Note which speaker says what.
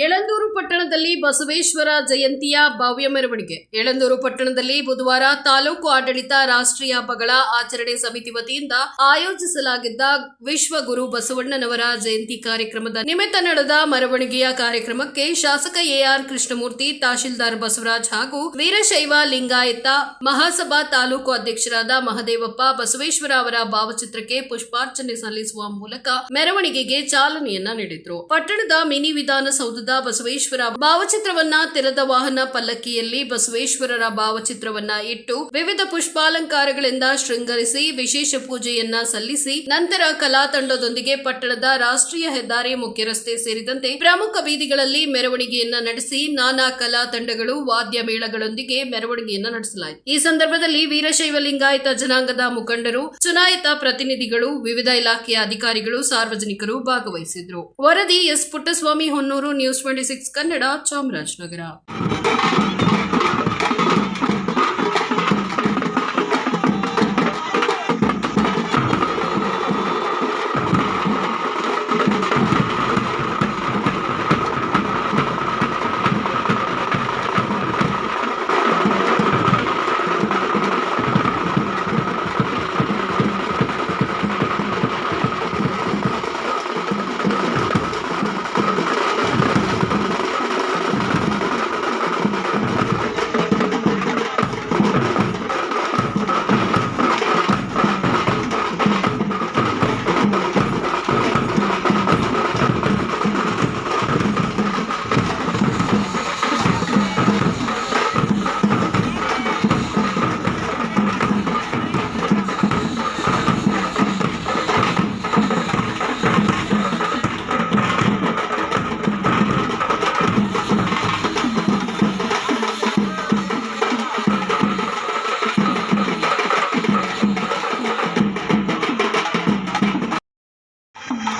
Speaker 1: ಯಳಂದೂರು ಪಟ್ಟಣದಲ್ಲಿ ಬಸವೇಶ್ವರ ಜಯಂತಿಯ ಭವ್ಯ ಮೆರವಣಿಗೆ. ಯಳಂದೂರು ಪಟ್ಟಣದಲ್ಲಿ ಬುಧವಾರ ತಾಲೂಕು ಆಡಳಿತ ರಾಷ್ಟ್ರೀಯ ಹಬ್ಬಗಳ ಆಚರಣೆ ಸಮಿತಿ ವತಿಯಿಂದ ಆಯೋಜಿಸಲಾಗಿದ್ದ ವಿಶ್ವ ಗುರು ಬಸವಣ್ಣನವರ ಜಯಂತಿ ಕಾರ್ಯಕ್ರಮದ ನಿಮಿತ್ತ ನಡೆದ ಮೆರವಣಿಗೆಯ ಕಾರ್ಯಕ್ರಮಕ್ಕೆ ಶಾಸಕ ಎಆರ್ ಕೃಷ್ಣಮೂರ್ತಿ, ತಹಶೀಲ್ದಾರ್ ಬಸವರಾಜ್ ಹಾಗೂ ವೀರಶೈವ ಲಿಂಗಾಯತ, ಮಹಾಸಭಾ ತಾಲೂಕು ಅಧ್ಯಕ್ಷರಾದ ಮಹದೇವಪ್ಪ, ಬಸವೇಶ್ವರ ಅವರ ಭಾವಚಿತ್ರಕ್ಕೆ ಪುಷ್ಪಾರ್ಚನೆ ಸಲ್ಲಿಸುವ ಮೂಲಕ ಮೆರವಣಿಗೆಗೆ ಚಾಲನೆಯನ್ನ ನೀಡಿದ್ರು. ಪಟ್ಟಣದ ಮಿನಿ ವಿಧಾನಸೌಧದ ಬಸವೇಶ್ವರ ಭಾವಚಿತ್ರವನ್ನ ತೆರೆದ ವಾಹನ ಪಲ್ಲಕ್ಕಿಯಲ್ಲಿ ಬಸವೇಶ್ವರರ ಭಾವಚಿತ್ರವನ್ನ ಇಟ್ಟು ವಿವಿಧ ಪುಷ್ಪಾಲಂಕಾರಗಳಿಂದ ಶೃಂಗರಿಸಿ ವಿಶೇಷ ಪೂಜೆಯನ್ನ ಸಲ್ಲಿಸಿ ನಂತರ ಕಲಾ ತಂಡದೊಂದಿಗೆ ಪಟ್ಟಣದ ರಾಷ್ಟ್ರೀಯ ಹೆದ್ದಾರಿ ಮುಖ್ಯ ರಸ್ತೆ ಸೇರಿದಂತೆ ಪ್ರಮುಖ ಬೀದಿಗಳಲ್ಲಿ ಮೆರವಣಿಗೆಯನ್ನ ನಡೆಸಿ ನಾನಾ ಕಲಾ ತಂಡಗಳು ವಾದ್ಯ ಮೇಳಗಳೊಂದಿಗೆ ಮೆರವಣಿಗೆಯನ್ನ ನಡೆಸಲಾಯಿತು. ಈ ಸಂದರ್ಭದಲ್ಲಿ ವೀರಶೈವ ಲಿಂಗಾಯತ ಜನಾಂಗದ ಮುಖಂಡರು, ಚುನಾಯಿತ ಪ್ರತಿನಿಧಿಗಳು, ವಿವಿಧ ಇಲಾಖೆಯ ಅಧಿಕಾರಿಗಳು, ಸಾರ್ವಜನಿಕರು ಭಾಗವಹಿಸಿದ್ರು ವರದಿ S Puttaswamy Honnur news twenty six Kannada Chamarajanagar. Mm-hmm.